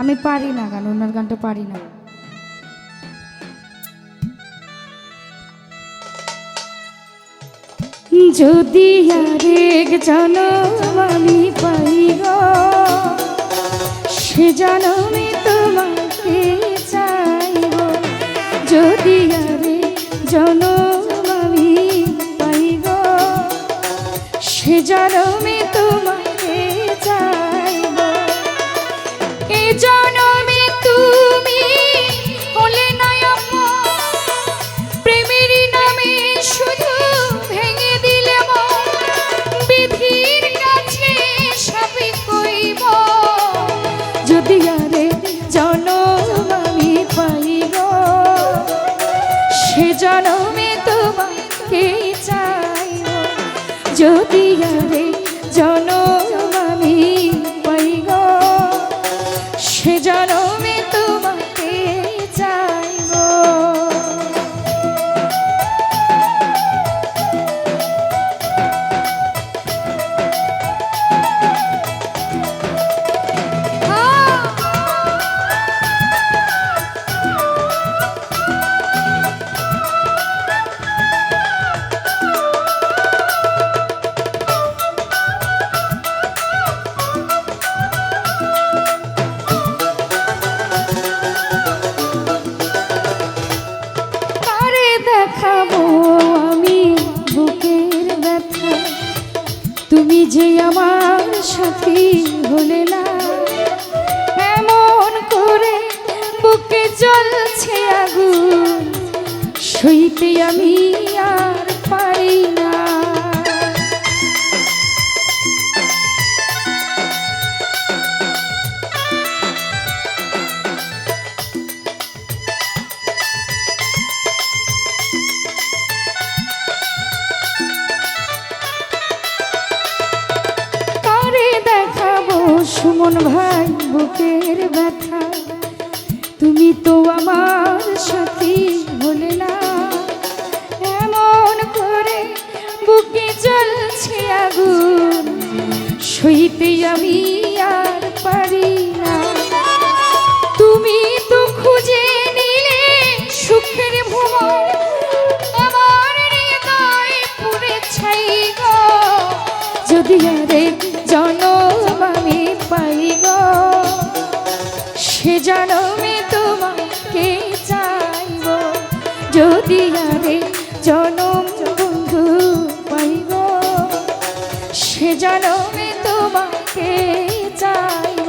আমি পারি না গান ওনার গানটা পারি না। যদি আরেক জনম আমি পাই গো, সে জনমে তোমাকে চাইব যদি আরে জনম আমি পাই গো, সে জনমে ভাই বুকের ব্যথা। তুমি তো আমার সাথী হলে না। এমন করে বুকে জ্বলছে আগুন। সইতে আমি আর পারি সে জনমে তোমাকে চাইব? যদি আরে জনম বন্ধু পাইব সে জনমে তোমাকে চাইব?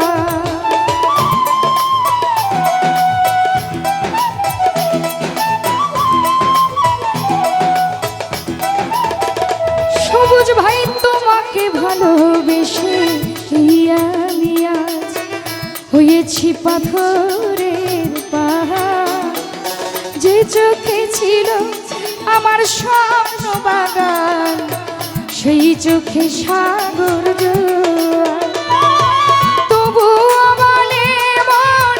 পাথরের পাহাড়। যে চোখে ছিল আমার স্বপ্ন বাগান, সেই চোখে সাগর তবু বলে মন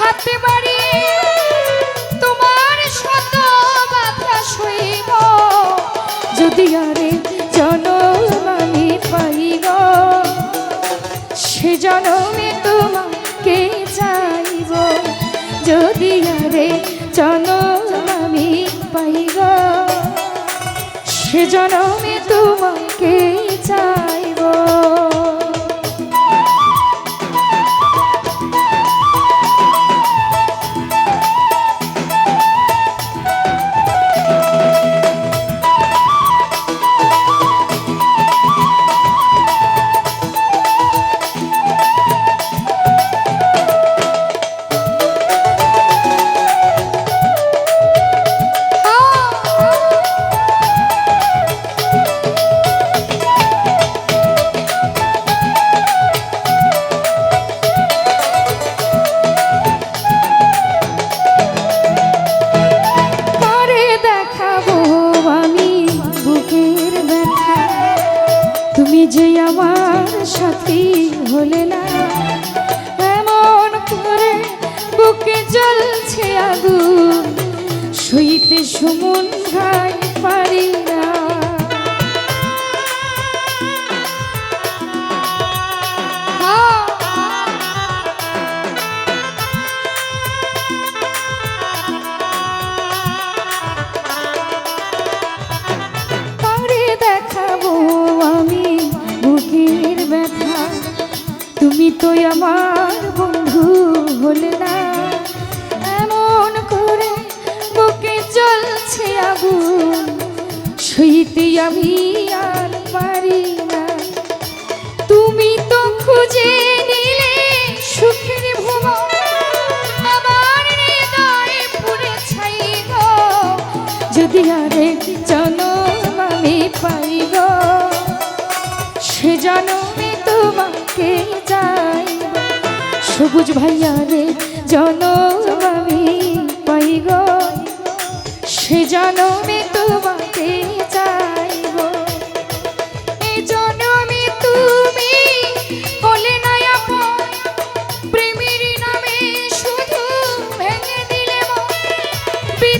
হাতে আরে জনম আমি পাইগ সে জনমে তোমাকে চাইব সইতে সুমন ভাই পারি না আমি আর পারি না। তুমি তো খুঁজে যদি আরেক জনম আমি পাই গো, সে জনমে তোমাকে সবুজ ভাইয়া রে জনম আমি পাই গো, সে জনমে তোমাকে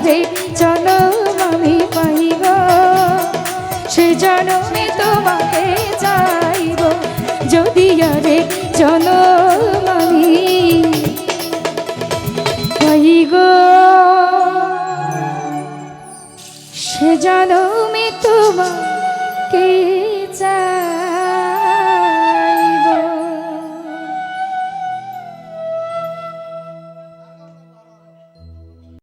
যদি জনম আমি পাইব। সে জনমে তোমাকে চাইব। যদি আরে জনম আমি পাইব। সে জনমে তোমাকে চাই।